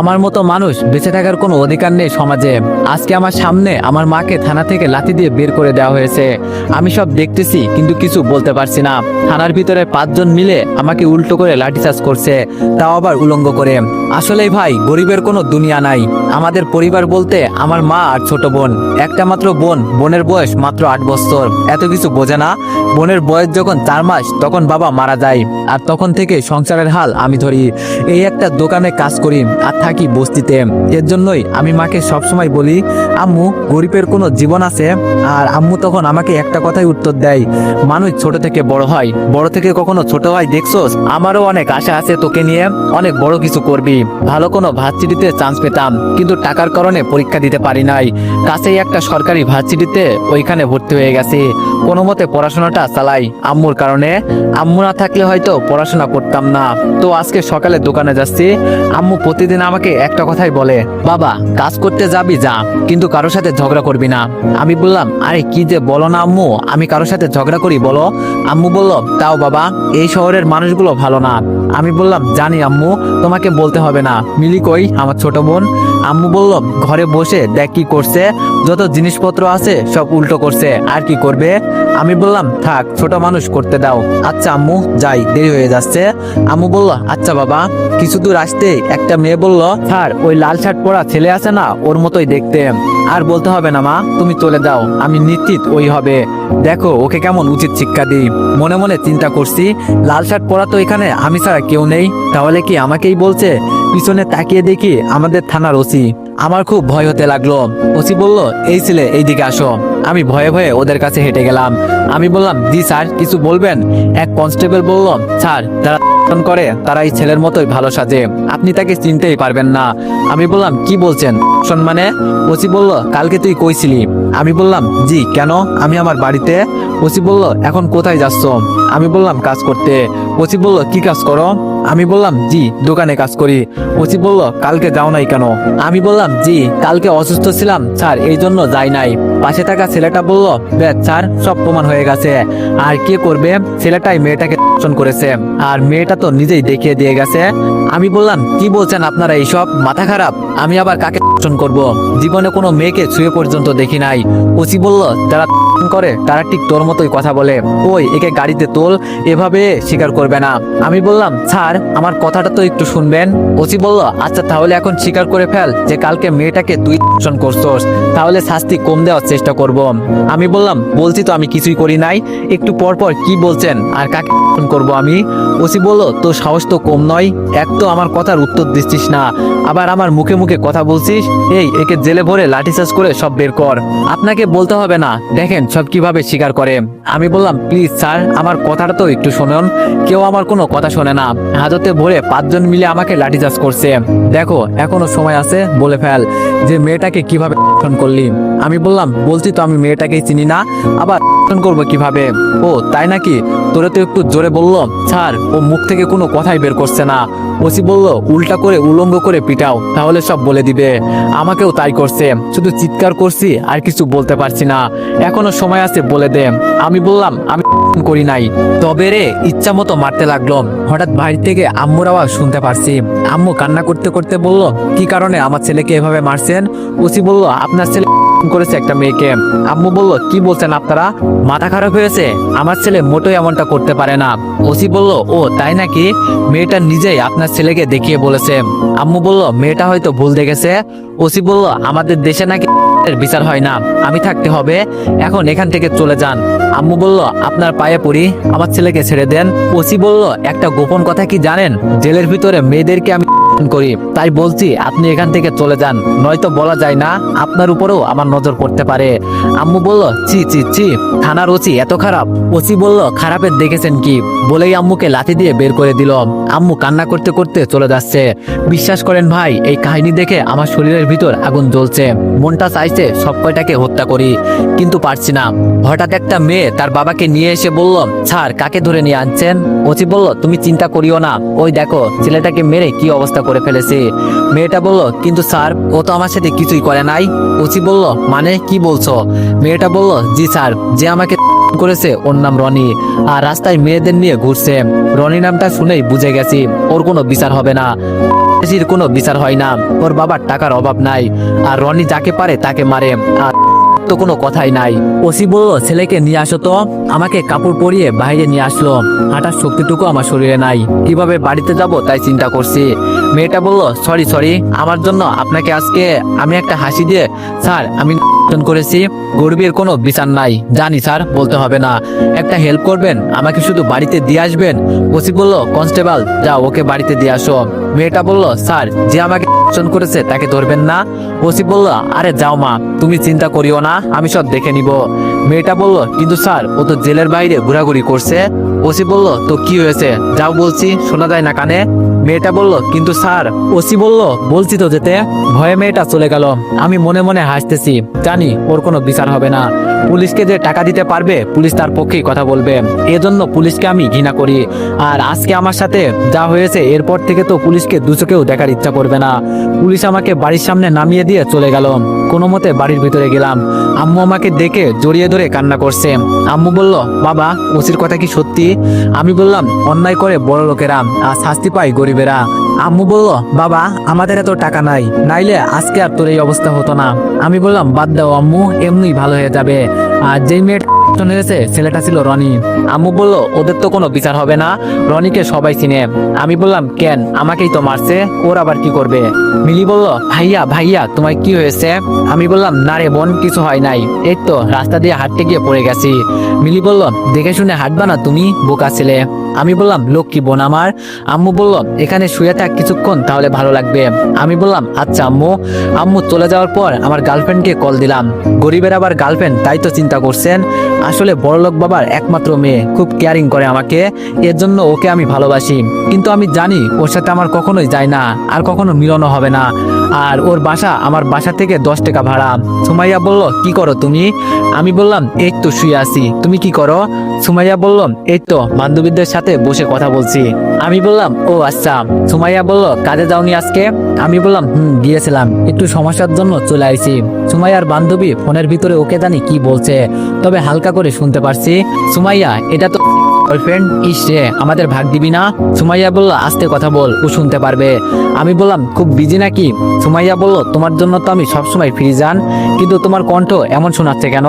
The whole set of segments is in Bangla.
আমার মতো মানুষ বেঁচে থাকার কোনো অধিকার নেই সমাজে। আজকে আমার সামনে আমার মাকে থানা থেকে লাথি দিয়ে বের করে দেওয়া হয়েছে। আমি সব দেখতেছি, কিন্তু কিছু বলতে পারছি না। থানার ভিতরে পাঁচজন মিলে আমাকে উল্টো করে লাঠিচার্জ করছে, তাও আবার উলঙ্গ করে। আসলেই ভাই, গরিবের কোনো দুনিয়া নাই। আমাদের পরিবার বলতে আমার মা আর ছোট বোন। একটা মাত্র বোন, বোনের বয়স মাত্র আট বছর। এত কিছু বোঝে না। বোনের বয়স যখন চার মাস, তখন বাবা মারা যায়। আর তখন থেকে সংসারের হাল আমি ধরি। এই একটা দোকানে কাজ করি আর থাকি বস্তিতে। এর জন্যই আমি মাকে সবসময় বলি, আম্মু, গরিবের কোনো জীবন আছে? আর আম্মু তখন আমাকে একটা কথাই উত্তর দেয়, মানুষ ছোট থেকে বড় হয়। বড় থেকে কখনো ছোট হয়, দেখছোস? আমারও অনেক আশা আছে তোকে নিয়ে। অনেক বড় কিছু করবি। ভালো কোনো ভার্সিটিতে চান্স পেতাম, কিন্তু টাকার কারণে পরীক্ষা দিতে পারি নাই। কাছেই একটা সরকারি ভার্সিটিতে ওইখানে ভর্তি হয়ে গেছি। কোনো মতে পড়াশোনাটা চালাই। আম্মুর কারণে, আম্মু না থাকলে হয়তো পড়াশোনা করতাম না। তো আজকে সকালে দোকানে যাচ্ছি। আম্মু প্রতিদিন আমাকে একটা কথাই বলে, বাবা, কাজ করতে যাবি যা, কিন্তু কারোর সাথে ঝগড়া করবি না। আমি বললাম, আরে, কি যে বলো না আম্মু, আমি কারোর সাথে ঝগড়া করি বলো। আম্মু বলল, তাও বাবা, এই শহরের মানুষগুলো ভালো না। আমি বললাম, জানি আম্মু, তোমাকে বলতে হবে না। মিলি কই, আমার ছোট বোন। আম্মু বলল, ঘরে বসে দেখ কি করছে। যত জিনিসপত্র আছে, সব উল্টো করছে। আর কি করবে? আমি বললাম, থাক, ছোট মানুষ করতে দাও। আচ্ছা আম্মু, যাই, দেরি হয়ে যাচ্ছে। আম্মু বলল আচ্ছা বাবা। কিছু দূর আসতেই একটা মেয়ে বলল, স্যার, ওই লাল শার্ট পরা ছেলে আছে না, ওর মতোই দেখতে। আর বলতে হবে না, মা। তুমি চলে যাও। আমি নিশ্চিত ওই হবে। দেখো, ওকে কেমন উচিত শিক্ষা দিই। মনে মনে চিন্তা করছি, লাল শার্ট পরা তো এখানে আমি ছাড়া কেউ নেই। তাহলে কি আমাকেই বলছে? পিছনে তাকিয়ে দেখি আমাদের থানার ওসি। আমার খুব ভয় হতে লাগল। ওসি বলল, এই ছেলে, এইদিকে আসো। আমি ভয়ে ভয়ে ওদের কাছে হেঁটে গেলাম। আমি বললাম, জি স্যার, কিছু বলবেন? এক কনস্টেবল বলল, স্যার, যারা করে, তারা এই ছেলের মতোই ভালো সাজে। আপনি তাকে চিনতেই পারবেন না। আমি বললাম, কি বলছেন? মানে? ওসি বলল, কালকে তুই কইছিলি আমি বললাম, জি, কেন? আমি আমার বাড়িতে। ওসি বলল, এখন কোথায় যাচ্ছ? আমি বললাম, কাজ করতে। ওসি বলল, কি কাজ করো? আমি বললাম, জি, দোকানে কাজ করি। ওসি বলল, কালকে যাও নাই কেন? আমি বললাম, জি, কালকে অসুস্থ ছিলাম, স্যার, এই জন্য যাই নাই। পাশে থাকা ছেলেটা বলল, বেশ, স্যার, সব প্রমাণ হয়ে গেছে। আর কে করবে? ছেলেটাই মেয়েটাকে করেছে। আর মেয়েটা তো নিজেই দেখিয়ে দিয়ে গেছে। আমি বললাম, কি বলছেন আপনারা এইসব? মাথা খারাপ? আমি আবার কাকে ধর্ষণ করব। জীবনে কোনো মেয়েকে ছুঁয়ে পর্যন্ত দেখি নাই। ওসি বলল যারা করে, তারা ঠিক তোর মতোই কথা বলে। ওই একে গাড়িতে তোল, এভাবে স্বীকার করবে না। আমি বললাম, স্যার, আমার কথাটা তো একটু শুনবেন? ওসি বলল আচ্ছা তাহলে এখন স্বীকার করে ফেল যে কালকে মেয়েটাকে তুই ধর্ষণ করছস। তাহলে শাস্তি কম দেওয়ার চেষ্টা করব। আমি বললাম, বলছি তো আমি কিছুই করি নাই। একটু পর পর কি বলছেন? আর কাকে করব আমি? ওসি বলল তোর সাহস তো কম নয়। এক তো আমার কথার উত্তর দিচ্ছিস না। আবার আমার মুখে মুখে কথা বলছিস এই, একে জেলে ভরে লাঠিচার্জ করে সব বের কর। আপনাকে বলতে হবে না। দেখেন সব কীভাবে স্বীকার করে। আমি বললাম, প্লিজ স্যার, আমার কথাটা তো একটু শুনুন। কেউ আমার কোনো কথা শোনে না। হাজতে ভরে পাঁচজন মিলে আমাকে লাঠিচার্জ করছে। দেখো, এখনও সময় আছে, বলে ফেল যে মেয়েটাকে কীভাবে করলি? আমি বললাম, বলছি তো আমি মেয়েটাকেই চিনি না। আবার করব কীভাবে? ও, তাই নাকি? তোরে তো একটু জোরে বলল স্যার ও মুখ থেকে কোনো কথাই বের করছে না। ওসি বলল, উল্টা করে উলঙ্গ করে পিটাও, তাহলে সব বলে দিবে। আমাকেও তাই করছে। শুধু চিৎকার করছি, আর কিছু বলতে পারছি না। এখনও সময় আছে, বলে দে। আমি বললাম, আমি করি নাই। তবে রে, ইচ্ছা মতো মারতে লাগল। হঠাৎ বাড়ি থেকে আম্মুর আওয়াজ শুনতে পারছি। আম্মু কান্না করতে করতে বলল, কি কারণে আমার ছেলেকে এভাবে মারছেন? ওসি বলল, আপনার ছেলে করেছে একটা মেয়েকে। আম্মু বলল, কি বলছেন আপনারা? মাথা খারাপ হয়েছে? আমার ছেলে মোটেই এমনটা করতে পারে না। ওসি বলল, ও, তাই নাকি? মেয়েটা নিজেই আপনার ছেলেকে দেখিয়ে বলেছে। আম্মু বলল, মেয়েটা হয়তো ভুল দেখেছে। ওসি বলল, আমাদের দেশে নাকি বিচার হয় না। আমি থাকতে হবে। এখন এখান থেকে চলে যান। আম্মু বলল, আপনার পায়ে পড়ি। আমার ছেলেকে ছেড়ে দেন। ওসি বলল, একটা গোপন কথা কি জানেন? জেলের ভিতরে মেয়েদেরকে আমি করি। তাই বলছি, আপনি এখান থেকে চলে যান। নয়তো বলা যায় না, আপনার উপরেও আমার নজর পড়তে পারে। আম্মু বলল চি চি চি থানার ওসি এত খারাপ। ওসি বলল, খারাপের দেখেছেন কি? বলেই আম্মুকে লাথি দিয়ে বের করে দিল। আম্মু কান্না করতে করতে চলে যাচ্ছে। বিশ্বাস করেন ভাই, এই কাহিনী দেখে আমার শরীরের ভিতর আগুন জ্বলছে। মনটা চাইছে সব কয়টাকে হত্যা করি, কিন্তু পারছি না। হঠাৎ একটা মেয়ে তার বাবাকে নিয়ে এসে বলল, স্যার, কাকে ধরে নিয়ে আনছেন? ওসি বলল, তুমি চিন্তা করিও না। ওই দেখো, ছেলেটাকে মেরে কি অবস্থা করে ফেলেছে। মেয়েটা বলল, কিন্তু স্যার, ও তো আমার সাথে কিছুই করে নাই। ওসি বলল মানে কি বলছো? মেয়েটা বলল, জি স্যার, যে আমাকে করেছে, ওর নাম রনি। আর রাস্তায় মেয়েদের নিয়ে ঘুরছে। রনি নামটা শুনেই বুঝে গেছি, ওর কোনো বিচার হবে না। কোনো বিচার হয় না। ওর বাবার টাকার অভাব নাই। আর রনি যাকে পারে তাকে মারে। আর তো কোনো কথাই নাই। ওসি বলল, ছেলেকে নিয়ে আসো তো। আমাকে কাপড় পরিয়ে বাইরে নিয়ে আসলো। হাঁটার শক্তিটুকু আমার শরীরে নাই। কীভাবে বাড়িতে যাব তাই চিন্তা করছি। মেয়েটা বলল সরি সরি আমার জন্য আপনাকে আজকে আমি একটা হাসি দিয়ে, স্যার, আমি করেছি। গরিবের কোনো বিচার নাই। জানি, স্যার, বলতে হবে না। একটা হেল্প করবেন? আমাকে শুধু বাড়িতে দিয়ে আসবেন? ওসি বলল, কনস্টেবল, যাও, ওকে বাড়িতে দিয়ে আসো। মেয়েটা বলল, স্যার, যে আমাকে করেছে তাকে ধরবেন না? ওসি বলল, আরে যাও মা, তুমি চিন্তা করিও না, আমি সব দেখে নিব। মেয়েটা বলল, কিন্তু স্যার, ও তো জেলের বাইরে ঘোরাঘুরি করছে। ওসি বলল, তো কি হয়েছে? যাও বলছি, শোনা যায় না কানে? মেয়েটা বলল, কিন্তু স্যার, ওসি বলল, বলছি তো যেতে। ভয়ে মেয়েটা চলে গেল। আমি মনে মনে হাসতেছি। জানি ওর কোনো বিচার হবে না। পুলিশকে যে টাকা দিতে পারবে, পুলিশ তার পক্ষেই কথা বলবে। এজন্য পুলিশকে আমি ঘৃণা করি। আর আজকে আমার সাথে যা হয়েছে, এরপর থেকে তো পুলিশকে দুচোকেও দেখার ইচ্ছা করবে না। পুলিশ আমাকে বাড়ির সামনে নামিয়ে দিয়ে চলে গেল। কোনো মতে বাড়ির ভিতরে গেলাম। আম্মু আমাকে দেখে জড়িয়ে ধরে কান্না করছে। আম্মু বলল, বাবা, ওসির কথা কি সত্যি? আমি বললাম, অন্যায় করে বড় লোকেরা আর শাস্তি পায় গরিবেরা। আম্মু বলল, বাবা, আমাদের এত টাকা নাই। নাইলে আজকে আর তোর এই অবস্থা হতো না। আমি বললাম, বাদ দাও আম্মু এমনি ভালো হয়ে যাবে। আর যেই মেয়ে হয়েছে ছেলেটা ছিল রনি। আম্মু বলল, ওদের তো কোনো বিচার হবে না। রনিকে সবাই চিনে। আমি বললাম, কেন? আমাকেই তো মারছে। ওর আবার কি করবে? মিলি বলল, ভাইয়া ভাইয়া তোমার কি হয়েছে? আমি বললাম, না রে বোন, কিছু হয় নাই। এই তো, রাস্তা দিয়ে হাঁটতে গিয়ে পড়ে গেছি। মিলি বলল, দেখে শুনে হাঁটবা না তুমি, বোকা ছেলে? আমি বললাম, লক্ষ্মী বোন আমার। আম্মু বলল, এখানে শুয়ে থাক কিছুক্ষণ, তাহলে ভালো লাগবে। আমি বললাম আচ্ছা আম্মু। আম্মু চলে যাওয়ার পর আমার গার্লফ্রেন্ডকে কল দিলাম। গরিবের আবার গার্লফ্রেন্ড, তাই তো চিন্তা করছেন। আসলে বড়লোক বাবার একমাত্র মেয়ে। খুব কেয়ারিং করে আমাকে। এর জন্য ওকে আমি ভালোবাসি। কিন্তু আমি জানি ওর সাথে আমার কখনোই যায় না। আর কখনো মিলনও হবে না। আর ওর বাসা আমার বাসা থেকে দশ টাকা ভাড়া। সুমাইয়া বলল, কি করো তুমি? আমি বললাম, এই তো শুয়ে আছি। তুমি কি করো? সুমাইয়া বলল, এই তো বান্ধবীদের সাথে বসে কথা বলছি। আমি বললাম, ও আচ্ছা। সুমাইয়া বলল, কাজে যাওনি আজকে? আমি বললাম, হুম, গিয়েছিলাম। একটু সমস্যার জন্য চলে আইছি। সুমাইয়ার বান্ধবী ফোনের ভিতরে ওকে জানি কি বলছে, তবে হালকা করে শুনতে পারছি। সুমাইয়া, এটা তো গার্লফ্রেন্ড ইস রে, আমাদের ভাগ দিবি না? সুমাইয়া বলল, আস্তে কথা বল, ও শুনতে পারবে। আমি বললাম, খুব বিজি নাকি? সুমাইয়া বলল, তোমার জন্য তো আমি সবসময় ফ্রি যান কিন্তু তোমার কণ্ঠ এমন শোনাচ্ছে কেন?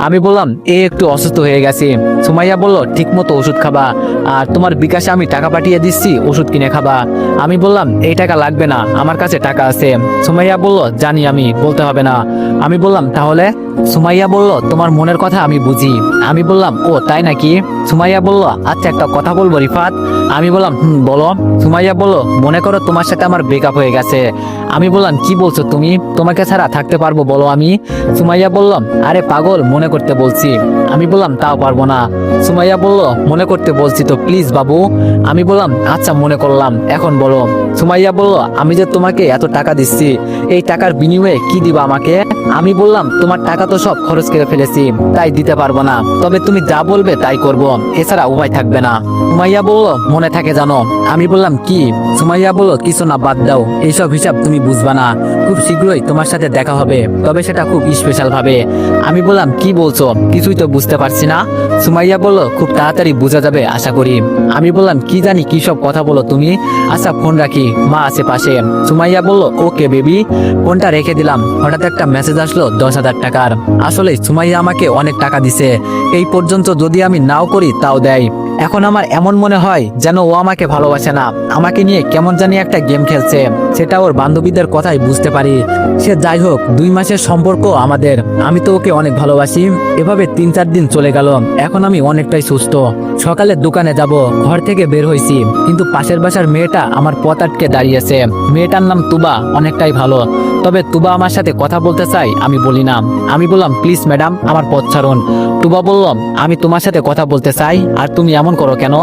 আমি বললাম, এ একটু অসুস্থ হয়ে গেছে। সুমাইয়া বলল ঠিক মতো ওষুধ খাবা। আর তোমার বিকাশে আমি টাকা পাঠিয়ে দিচ্ছি, ওষুধ কিনে খাবা। আমি বললাম, এই টাকা লাগবে না, আমার কাছে টাকা আছে। সুমাইয়া বলল, জানি আমি, বলতে হবে না। আমি বললাম, তাহলে? সুমাইয়া বলল, তোমার মনের কথা আমি বুঝি। আমি বললাম, ও, তাই নাকি? সুমাইয়া বলল আচ্ছা একটা কথা বলব, রিফাত। আমি বললাম, হুম, বলো। সুমাইয়া বলল, মনে করো তোমার সাথে আমার ব্রেকআপ হয়ে গেছে। আমি বললাম, কি বলছো তুমি? তোমাকে ছাড়া থাকতে পারব, বলো আমি। সুমাইয়া বলল, আরে পাগল, মনে করতে বলছি। আমি বললাম, তাও পারব না। সুমাইয়া বলল, মনে করতে বলছি তো প্লিজ বাবু। আমি বললাম আচ্ছা মনে করলাম, এখন বলো। সুমাইয়া বলল, আমি যে তোমাকে এত টাকা দিচ্ছি, এই টাকার বিনিময়ে কি দিবা আমাকে? আমি বললাম, তোমার টাকা তো সব খরচ করে ফেলেছি, তাই দিতে পারব না। তবে তুমি যা বলবে তাই করব, এছাড়া উপায় থাকবে না। সুমাইয়া বলল, মনে থাকে জানো, আমি বললাম কি? সুমাইয়া বলল, কিছু না বাদ দাও, এইসব হিসাব তুমি বুঝবা না। খুব শীঘ্রই তোমার সাথে দেখা হবে, তবে সেটা খুব স্পেশাল ভাবে। আমি বললাম, কি বলছো? কিছুই তো বুঝতে পারছি না। সুমাইয়া বলল, খুব তাড়াতাড়ি বোঝা যাবে, আশা করি। আমি বললাম, কি জানি, কি সব কথা বলো তুমি? আচ্ছা ফোন রাখি, মা আছে পাশে। সুমাইয়া বলল, ওকে বেবি, ফোনটা রেখে দিলাম। হঠাৎ একটা মেসেজ আসলো দশ হাজার টাকার। আসলে সুমাইয়া আমাকে অনেক টাকা দিছে। এই পর্যন্ত যদি আমি নাও করি, তাও দেয়। এখন আমার এমন মনে হয় যেন ও আমাকে ভালোবাসে না। আমাকে নিয়ে কেমন জানি একটা গেম খেলছে। সেটা ওর বান্ধবীদের কথাই বুঝতে পারি। সে যাই হোক, দুই মাসের সম্পর্ক আমাদের। আমি তো ওকে অনেক ভালোবাসি। এভাবে তিন চার দিন চলে গেল। এখন আমি অনেকটাই সুস্থ। সকালে দোকানে যাব, ঘর থেকে বের হয়েছি। কিন্তু পাশের বাসার মেয়েটা আমার পথ আটকে দাঁড়িয়েছে। মেয়েটার নাম তুবা, অনেকটাই ভালো। তবে তুবা আমার সাথে কথা বলতে চাই, আমি বলি না। আমি বললাম, প্লিজ ম্যাডাম, আমার পথ ছাড়ুন। তুবা বললাম আমি তোমার সাথে কথা বলতে চাই, আর তুমি এমন করো কেন?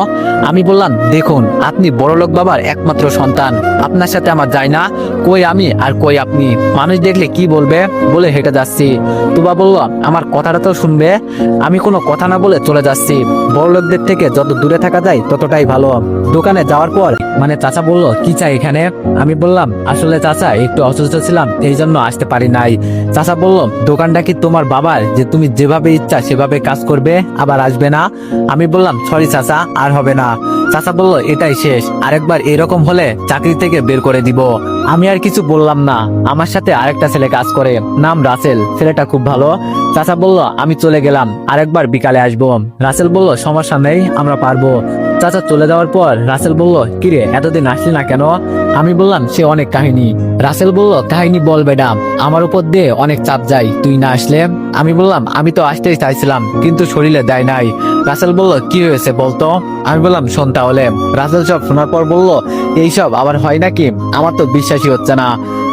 আমি বললাম, দেখুন, আপনি বড়লোক বাবার একমাত্র সন্তান। আপনার সাথে আমার যায় না, কই আমি আর কই আপনি? মানুষ দেখলে কি বলবে? বলে হেঁটে যাচ্ছি। তুবা বলল, আমার কথাটা তো শুনবে। আমি কোনো কথা না বলে চলে যাচ্ছি। বড়লোকদের থেকে যত দূরে থাকা যায় ততটাই ভালো। দোকানে যাওয়ার পর মানে চাচা বলল, কি চাই এখানে? আমি বললাম, আসলে চাচা, একটু অসুস্থ ছিলাম এই জন্য আসতে পারি নাই। চাচা বলল, দোকানটা কি তোমার বাবার? যে তুমি যেভাবে ইচ্ছা সেভাবে কাজ করবে, আবার আসবে না? আমি বললাম, সরি চাচা, আর হবে না। চাচা বলল, এটাই শেষ, আরেকবার এরকম হলে চাকরি থেকে বের করে দিব। আমি আর কিছু বললাম না। আমার সাথে আরেকটা ছেলে কাজ করে, নাম রাসেল, ছেলেটা খুব ভালো। চাচা বলল, আমি চলে গেলাম, আরেকবার বিকালে আসব। রাসেল বলল, সমস্যা নেই, আমরা পারব। চাচা চলে যাওয়ার পর রাসেল বলল, কিরে, এতদিন আসলি না কেন? আমি বললাম, সে অনেক কাহিনী। রাসেল বলল, কাহিনী বল বেডাম আমার উপর দিয়ে অনেক চাপ যায়, তুই না আসলে? আমি বললাম, আমি তো আসতেই চাইছিলাম, কিন্তু শরীরে দেয় নাই। রাসেল বলল, কি হয়েছে বলতো? আমি বললাম, শোন তাহলে। রাসেল সব শোনার পর বলল, এইসব আবার হয় নাকি? আমার তো বিশ্বাসই হচ্ছে না।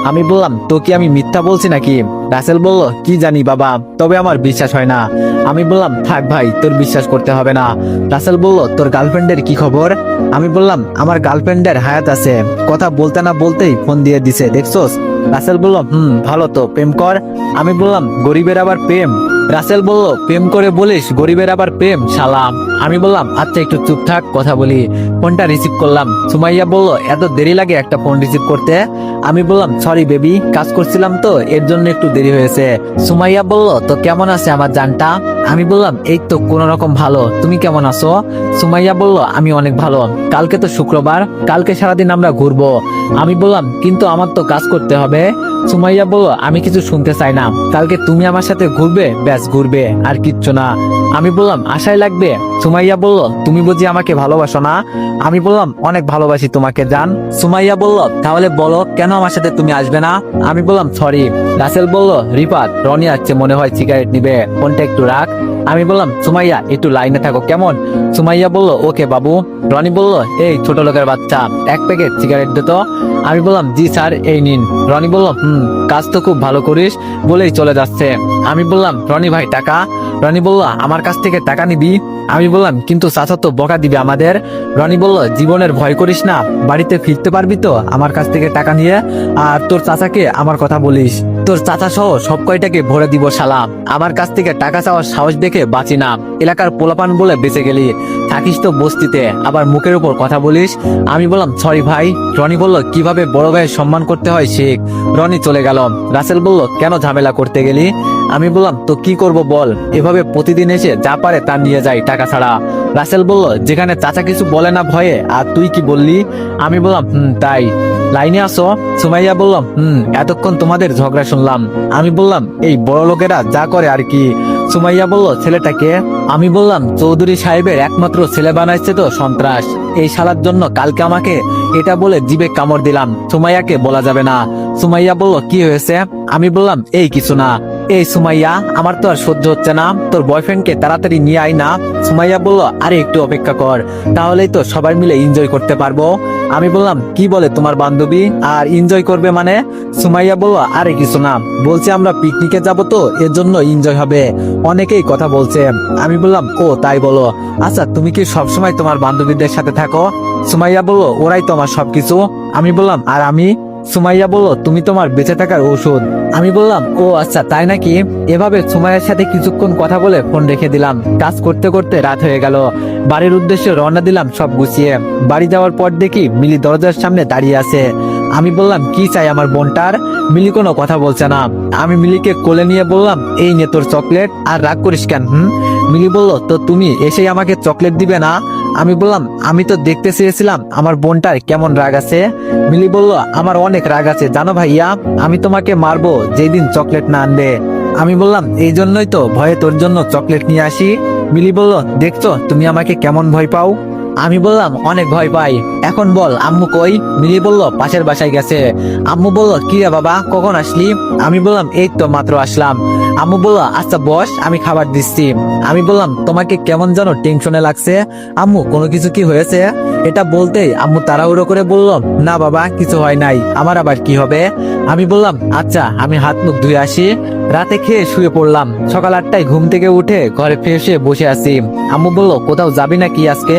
আমি বললাম, তো কি আমি মিথ্যা বলছি নাকি? রাসেল বলল, কি জানি বাবা, তবে আমার বিশ্বাস হয় না। আমি বললাম, থাক ভাই, তোর বিশ্বাস করতে হবে না। রাসেল বলল, তোর গার্লফ্রেন্ডের কি খবর? আমি বললাম, আমার গার্লফ্রেন্ডের হায়াত আছে। কথা বলতে না বলতেই ফোন দিয়ে দিছে, দেখছোস? রাসেল বলল, হুম, ভালো তো, প্রেম কর। আমি বললাম, গরিবের আবার প্রেম? রাসেল বলল, প্রেম করে বলিস, গরিবের আবার প্রেম, সালাম। আমি বললাম আচ্ছা একটু চুপ থাক, কথা বলি। ফোনটা রিসিভ করলাম। সুমাইয়া বলল, এত দেরি লাগে একটা ফোন রিসিভ করতে? আমি বললাম, সরি বেবি, কাজ করছিলাম তো, এর জন্য একটু দেরি হয়েছে। সুমাইয়া বলল, তো কেমন আছে আমার জানটা? আমি বললাম, এই তো কোন রকম ভালো, তুমি কেমন আছো? সুমাইয়া বলল, আমি অনেক ভালো, কালকে তো শুক্রবার, কালকে সারাদিন আমরা ঘুরবো। আমি বললাম, কিন্তু আমার তো কাজ করতে হবে। সুমাইয়া বলল, আমি কিছু শুনতে চাই না। কালকে তুমি আমার সাথে ঘুরবে, ব্যাস ঘুরবে, আর কিচ্ছু না। আমি বললাম আশাই লাগবে? সুমাইয়া বলল, তুমি বুঝি আমাকে ভালোবাসো না? আমি বললাম, অনেক ভালোবাসি তোমাকে, জান। সুমাইয়া বলল, তাহলে বলো, কেন আমার সাথে তুমি আসবে না? আমি বললাম সরি রাসেল বলল রিপাত রনি আসছে, মনে হয় সিগারেট নিবে। ফোনটা একটু রাখ। আমি বললাম, সুমাইয়া, একটু লাইনে থাকো, কেমন? সুমাইয়া বলল, ওকে বাবু। রনি বলল, এই ছোট লোকের বাচ্চা, এক প্যাকেট সিগারেট দে তো। আমি বললাম, জি স্যার, এই নিন। রনি বলল, হুম, কাজ তো খুব ভালো করিস, বলেই চলে যাচ্ছে। আমি বললাম, রনি ভাই, টাকা? রনি বলল, আমার কাছ থেকে টাকা নিবি? আমি বললাম, কিন্তু চাচা তো বকা দিবে আমাদের। রনি বলল, জীবনের ভয় করিস না, বাড়িতে ফিরতে পারবি তো আমার কাছ থেকে টাকা নিয়ে, আর তোর চাচাকে আমার কথা বলিস। তোর চাচা সহ সব কয়টাকে ভরে দিব শালা। আমার কাছ থেকে টাকা চাওয়ার সাহস দেখে বাঁচি না। এলাকার পোলাপান বলে বেঁচে গেলি। থাকিস তো বস্তিতে। আবার মুখের উপর কথা বলিস। আমি বললাম, সরি ভাই। রনি বলল, কীভাবে বড় ভাইয়ের সম্মান করতে হয় শেখ? রনি চলে গেল। রাসেল বলল, কেন ঝামেলা করতে গেলি? আমি বললাম, তো কি করব বল। এভাবে প্রতিদিন এসে যা পারে তা নিয়ে যাই টাকা ছাড়া। রাসেল বলল, যেখানে চাচা কিছু বলে না ভয়ে, আর তুই কি বললি? আমি বললাম, হুম, তাই। লাইনে আসো। সুমাইয়া বললাম, হুম, এতক্ষণ তোমাদের ঝগড়া শুনলাম। আমি বললাম, এই বড় লোকেরা যা করে আর কি। সুমাইয়া বলল, ছেলেটাকে? আমি বললাম, চৌধুরী সাহেবের একমাত্র ছেলে বানাইছে তো সন্ত্রাস। এই শালার জন্য কালকে আমাকে এটা বলে জিবে কামড় দিলাম। সুমাইয়াকে বলা যাবে না। সুমাইয়া বলল, কি হয়েছে? আমি বললাম, এই কিছু না। এই সুমাইয়া, আমার তো আর সহ্য হচ্ছে না। তোর বয়ফ্রেন্ডকে তাড়াতাড়ি নিয়ে আয় না। সুমাইয়া বলল, আরে, একটু অপেক্ষা কর। তাহলেই তো সবাই মিলে এনজয় করতে পারব। আমি বললাম, কি বলে তোমার বান্ধবী? আর এনজয় করবে মানে? সুমাইয়া বলল, আরে কিছু না। বলছে আমরা পিকনিকে যাব তো এর জন্য এনজয় হবে। অনেকেই কথা বলছে। আমি বললাম, ও, তাই বলো। আচ্ছা তুমি কি সবসময় তোমার বান্ধবীদের সাথে থাকো? সুমাইয়া বলল, ওরাই তোমার সবকিছু। আমি বললাম, আর আমি? সুমাইয়া বলল, তুমি তোমার বেঁচে থাকার ওষুধ আমি বললাম, ও আচ্ছা তাই নাকি? এভাবে সুমাইয়ার সাথে কিছুক্ষণ কথা বলে ফোন রেখে দিলাম। কাজ করতে করতে রাত হয়ে গেল। বাড়ির উদ্দেশ্যে রওনা দিলাম, সব গুছিয়ে। বাড়ি যাওয়ার পর দেখি মিলি দরজার সামনে দাঁড়িয়ে আছে। আমি বললাম, কি চাই আমার বোনটার? মিলি কোনো কথা বলছে না। আমি মিলিকে কোলে নিয়ে বললাম, এই নে তোর চকলেট, আর রাগ করিস কেন, হুম? মিলি বলল, তো তুমি এসেই আমাকে চকলেট দিবে না? আমি বললাম, আমি তো দেখতে চেয়েছিলাম আমার বোনটার কেমন রাগ আছে? মিলি বলল, আমার অনেক রাগ আছে, জানো ভাইয়া, আমি তোমাকে মারবো যেদিন চকলেট না আনবে। আমি বললাম, এই জন্যই তো ভয়ে তোর জন্য চকলেট নিয়ে আসি। মিলি বলল, দেখছ, তুমি আমাকে কেমন ভয় পাও? আমি বললাম, অনেক ভয় পাই। এখন বল, আম্মু কই? মিলি বলল, পাশের বাসায় গেছে। আম্মু বলল, কি রে বাবা, কখন আসলি? আমি বললাম, এই তো মাত্র আসলাম। আম্মু বলল আচ্ছা বস, আমি খাবার দিচ্ছি। আমি বললাম, তোমাকে কেমন যেন টেনশনে লাগছে? আম্মু, কোনো কিছু কি হয়েছে? এটা বলতেই আম্মু তাড়াহুড়ো করে বলল, না বাবা, কিছু হয় নাই। আমার আবার কি হবে? আমি বললাম আচ্ছা আমি হাত মুখ ধুয়ে আসি। রাতে খেয়ে শুয়ে পড়লাম। সকাল আটটায় ঘুম থেকে উঠে ঘরে হয়ে বসে আছি। আম্মু বলল, কোথাও যাবি নাকি আজকে?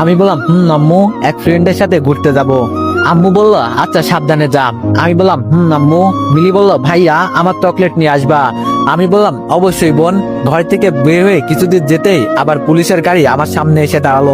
আমি বললাম, হুম, আম্মু, এক ফ্রেন্ডের সাথে ঘুরতে যাব। আম্মু বলল আচ্ছা সাবধানে যা। আমি বললাম, হুম, আম্মু। মিলি বলল, ভাইয়া, আমার চকলেট নিয়ে আসবা। আমি বললাম, অবশ্যই বোন। ঘর থেকে বের হয়ে কিছুদিন যেতেই আবার পুলিশের গাড়ি আমার সামনে এসে দাঁড়াল।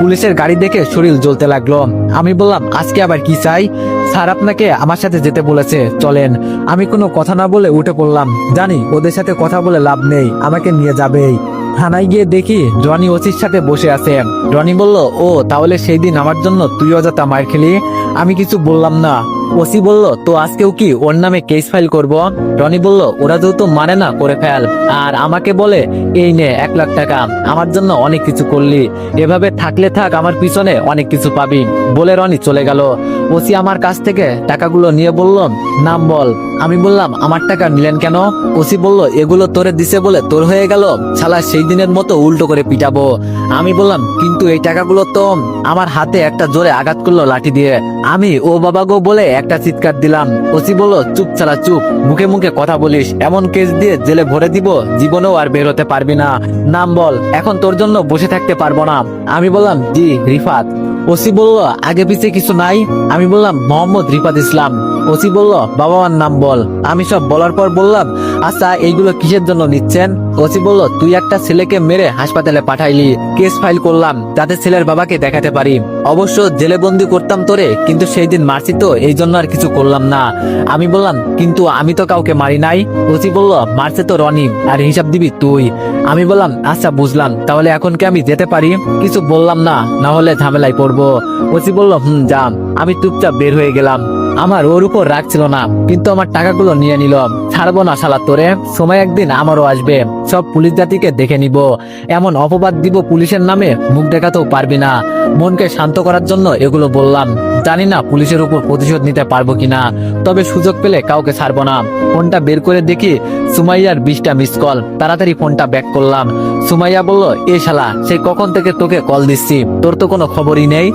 পুলিশের গাড়ি দেখে শরীর জ্বলতে লাগল। আমি বললাম, আজকে আবার কি চাই? স্যার আপনাকে আমার সাথে যেতে বলেছে, চলেন। আমি কোনো কথা না বলে উঠে পড়লাম। জানি, ওদের সাথে কথা বলে লাভ নেই, আমাকে নিয়ে যাবেই। থানায় গিয়ে দেখি রনি ওসির সাথে বসে আছে। রনি বলল, ও, তাহলে সেই দিন আমার জন্য তুই অযথা মার খেলি? আমি কিছু বললাম না। ওসি বলল, তো আজকেও কি ওর নামে কেস ফাইল করব? রনি বলল, ওরা যেহেতু মানে না করে ফেল। আর আমাকে বলে, এই নে, এক লাখ টাকা। আমার জন্য অনেক কিছু করলি। এভাবে থাকলে থাক, আমার পিছনে অনেক কিছু পাবি। বলে রনি চলে গেল। ওসি আমার কাছ থেকে টাকাগুলো নিয়ে বলল, নাম বল। আমি বললাম, আমার টাকা নিলেন কেন? ওসি বলল, এগুলো তোরে দিছে বলে তোর হয়ে গেল। শালা সেই দিনের মতো উল্টো করে পিটাবো। আমি বললাম, কিন্তু এই টাকাগুলো তো আমার হাতে একটা জোরে আঘাত করল লাঠি দিয়ে। আমি ও বাবা গো বলে একটা চিৎকার দিলাম। ওসি বলল, চুপ ছাড়া চুপ। মুখে মুখে কথা বলিস। এমন কেস দিয়ে জেলে ভরে দিব, জীবনেও আর বের হতে পারবি না। নাম বল, এখন তোর জন্য বসে থাকতে পারব না। আমি বললাম, জি, রিফাত। ওসি বলল আগে পিছে কিছু নাই? আমি বললাম মোহাম্মদ রিফাত ইসলাম। ওসি বলল, বাবা মার নাম বল। আমি সব বলার পর বললাম আচ্ছা এইগুলো কিসের জন্য নিচ্ছেন? ওসি বলল, তুই একটা ছেলেকে মেরে হাসপাতালে পাঠাইলি। কেস ফাইল করলাম, যাতে ছেলের বাবাকে দেখাতে পারি। অবশ্য জেলে বন্দি করতাম তোরে, কিন্তু সেই দিন মারছি তো, এই জন্য আর কিছু করলাম না। আমি বললাম, কিন্তু আমি তো কাউকে মারি নাই। ওসি বলল, মারছে তো রনি, আর হিসাব দিবি তুই। আমি বললাম আচ্ছা বুঝলাম। তাহলে এখন কি আমি যেতে পারি? কিছু বললাম না না হলে ঝামেলায় পড়ব। ওসি বলল, হুম যাম আমি চুপচাপ বের হয়ে গেলাম। আমার ওর উপর রাগ ছিল না, কিন্তু আমার টাকাগুলো নিয়ে নিল ছাড়বো না শালা তোরে, সময় একদিন আমারও আসবে। সব পুলিশ জাতিকে দেখে নিব। এমন অপবাদ দিব পুলিশের নামে, মুখ দেখাতেও পারবি না। মনকে শান্ত করার জন্য এগুলো বললাম। জানি না পুলিশের উপর প্রতিশোধ নিতে পারব কিনা, তবে সুযোগ পেলে কাউকে ছাড়বো না। ফোনটা বের করে দেখি সুমাইয়ার বিশটা মিস কল। তাড়াতাড়ি ফোনটা ব্যাক করলাম। সুমাইয়া বলল, এ শালা সেই কখন থেকে তোকে কল দিচ্ছি? তোর তো কোনো খবরই নেই।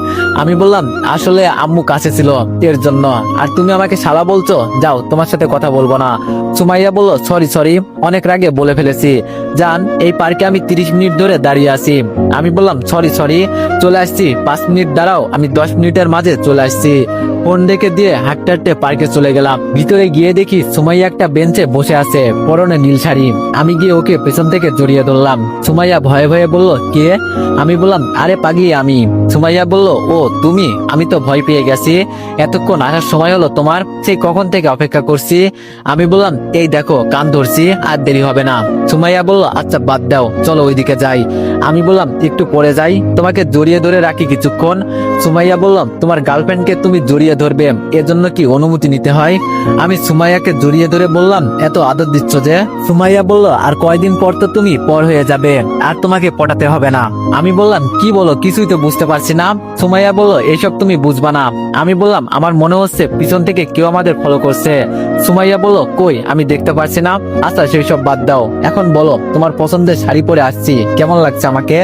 আমি বললাম, আসলে আম্মু কাছে ছিল এর জন্য। আর তুমি আমাকে শালা বলছো? যাও, তোমার সাথে কথা বলব না। সুমাইয়া বলল, সরি সরি, অনেক রাগে বলে ফেলেছি। জান এই পার্কে আমি তিরিশ মিনিট ধরে দাঁড়িয়ে আছি। আমি বললাম, সরি সরি, চলে আসছি। পাঁচ মিনিট দাঁড়াও, আমি দশ মিনিটের মাঝে চলে আসছি। ফোন রেখে দিয়ে হাঁটতে হাঁটতে পার্কে চলে গেলাম। ভিতরে গিয়ে দেখি সুমাইয়া একটা বেঞ্চে বসে আছে, পরনে নীল শাড়ি। আমি গিয়ে ওকে পেছন থেকে জড়িয়ে ধরলাম। সুমাইয়া ভয়ে ভয়ে বলল, কে? আমি বললাম, আরে পাগি আমি। সুমাইয়া বলল, ও, তুমি? আমি তো ভয় পেয়ে গেছি। এতক্ষণ আসার সময় হলো তোমার, সেই কখন থেকে অপেক্ষা করছি। আমি বললাম, এই দেখো, কান ধরছি, আর দেরি হবে না। সুমাইয়া বলল আচ্ছা বাদ দাও, চলো ওইদিকে যাই। আমি বললাম, একটু পরে যাই, তোমাকে জড়িয়ে ধরে রাখি কিছুক্ষণ। সুমাইয়া বললাম, তোমার গার্লফ্রেন্ডকে তুমি জড়িয়ে ধরবে, এজন্য কি অনুমতি নিতে হয়? আমি সুমাইয়াকে জড়িয়ে ধরে বললাম, এত আদর দিচ্ছ যে? সুমাইয়া বলল, আর কয়দিন পর তো তুমি পর হয়ে যাবে, আর তোমাকে পটাতে হবে না। আমি বললাম, কি বলো, কিছুই তো বুঝতে পারছি না। সুমাইয়া বলল, এসব তুমি বুঝবা না। আমি বললাম, আমার মনে হচ্ছে পিছন থেকে কেউ আমাদের ফলো করছে। সুমাইয়া বলল, কই, আমি দেখতে পারছি না। আচ্ছা সেই সব বাদ দাও। এখন বলো, তোমার পছন্দের শাড়ি পরে আসছি, কেমন লাগছে আমাকে?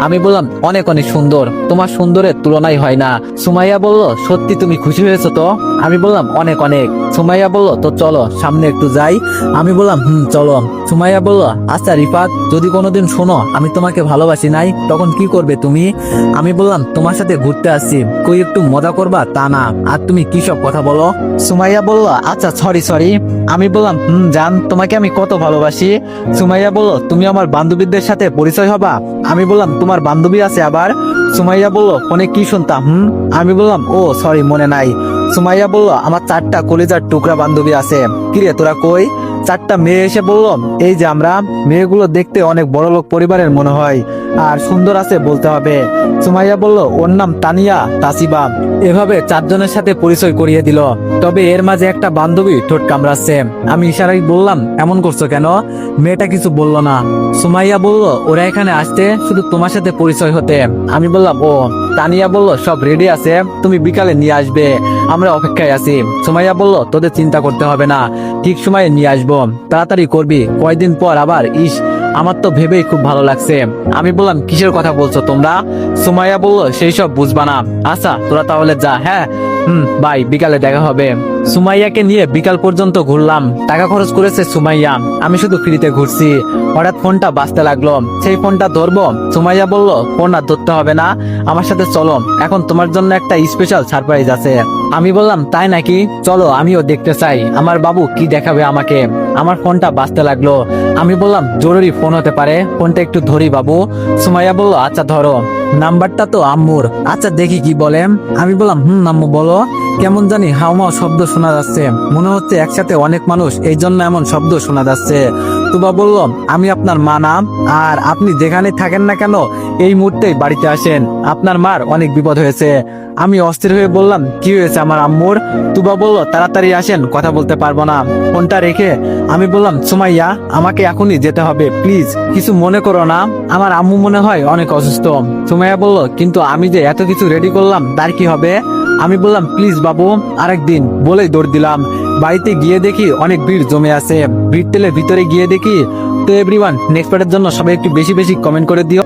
আমি বললাম, অনেক অনেক সুন্দর। তোমার সুন্দরের তুলনাই হয় না। সুমাইয়া বলল, সত্যি তুমি খুশি হয়েছো তো? আমি বললাম, অনেক অনেক। সুমাইয়া বলল, তো চলো, সামনে একটু যাই। আমি বললাম, হুম, চলো। সুমাইয়া বলল আচ্ছা রিফাত, যদি কোনোদিন শোনো, আমি তোমাকে ভালোবাসি নাই, তখন কি করবে তুমি? আমি বললাম, তোমার সাথে ঘুরতে আসছি, কই একটু মজা করবা? তা না। আর তুমি কি সব কথা বলো? সুমাইয়া বলল আচ্ছা সরি সরি। আমি বললাম, হুম, জান, তোমাকে আমি কত ভালোবাসি। সুমাইয়া বলল, তুমি আমার বান্ধবীদের সাথে পরিচয় হবা? আমি বললাম, তোমার বান্ধবী আছে আবার? সুমাইয়া বলল, ফোনে কি শুনতাম? হুম? আমি বললাম, ও, সরি, মনে নাই। সুমাইয়া বলল, আমার চারটা কলিজার টুকরা বান্ধবী আছে। কিরে, তোরা কই? চারটা মেয়ে এসে বলল, এই যে আমরা, মেয়েগুলো দেখতে অনেক বড় লোক পরিবারের মনে হয়, আর সুন্দর আছে বলতে হবে। সুমাইয়া বলল, ওর নাম তানিয়া তাসিবা। এভাবে চারজনের সাথে পরিচয় করিয়ে দিল। তবে এর মাঝে একটা বান্ধবী ঠোঁট কামড়াচ্ছে। আমি ইশারাই বললাম, এমন করছ কেন? মেয়েটা কিছু বলল না। সুমাইয়া বলল, ওরা এখানে আসতে শুধু তোমার সাথে পরিচয় হতে। আমি বললাম, ও, তানিয়া বলল, সব রেডি আছে, তুমি বিকালে নিয়ে আসবে, আমরা অপেক্ষায় আছি। সুমাইয়া বলল, তোদের চিন্তা করতে হবে না, ঠিক সময়ে নিয়ে আসব। তাড়াতাড়ি করবি, কয়দিন পর আবার, ইস, আমার তো ভেবেই খুব ভালো লাগছে। আমি বললাম, কিসের কথা বলছো তোমরা? সুমাইয়া বলল, সেই সব বুঝবা না। আচ্ছা তোরা তাহলে যা হ্যাঁ? হুম বাই বিকালে দেখা হবে। সুমাইয়াকে নিয়ে বিকাল পর্যন্ত ঘুরলাম। টাকা খরচ করেছে সুমাইয়া। আমি শুধু ফ্রিতে ঘুরছি। হঠাৎ ফোনটা বাঁচতে লাগল। সেই ফোনটা ধরবো? সুমাইয়া বলল, ফোন আর ধরতে হবে না। আমার সাথে চলো। এখন তোমার জন্য একটা স্পেশাল সারপ্রাইজ আছে। আমি বললাম, তাই নাকি? চলো, আমিও দেখতে চাই। আমার বাবু কি দেখাবে আমাকে? আমার ফোনটা বাজতে লাগল। আমি বললাম, জরুরি ফোন হতে পারে। ফোনটা একটু ধরি বাবু। সুমাইয়া বলল আচ্ছা ধরো। নাম্বারটা তো আম্মুর। আচ্ছা দেখি কি বলে। আমি বললাম, হুম, আম্মু, বলো। কেমন জানি হাওমাও শব্দ শোনা যাচ্ছে। মনে হচ্ছে একসাথে অনেক মানুষ এই জন্য এমন শব্দ শোনা যাচ্ছে। তুবা বললাম, আমি আপনার মা নাম, আর আপনি যেখানে থাকেন না কেন, এই মুহূর্তেই বাড়িতে আসেন। আপনার মার অনেক বিপদ হয়েছে। আমি অস্থির হয়ে বললাম, কি হয়েছে আমার আম্মুর? তুবা বলল, তাড়াতাড়ি আসেন, কথা বলতে পারব না। ফোনটা রেখে আমি বললাম, সুমাইয়া, আমাকে এখনই যেতে হবে, প্লিজ। কিছু মনে করো না, আমার আম্মু মনে হয় অনেক অসুস্থ। সুমাইয়া বলল, কিন্তু আমি যে এত কিছু রেডি করলাম, তার কি হবে? আমি বললাম, প্লিজ বাবু আরেকদিন বলেই দৌড় দিলাম। বাড়িতে গিয়ে দেখি অনেক ভিড় জমে আছে। ভিড় তেলের ভিতরে গিয়ে দেখি, তো এভরিওয়ান নেক্সট পার্টের জন্য সবাই একটু বেশি বেশি কমেন্ট করে দিও।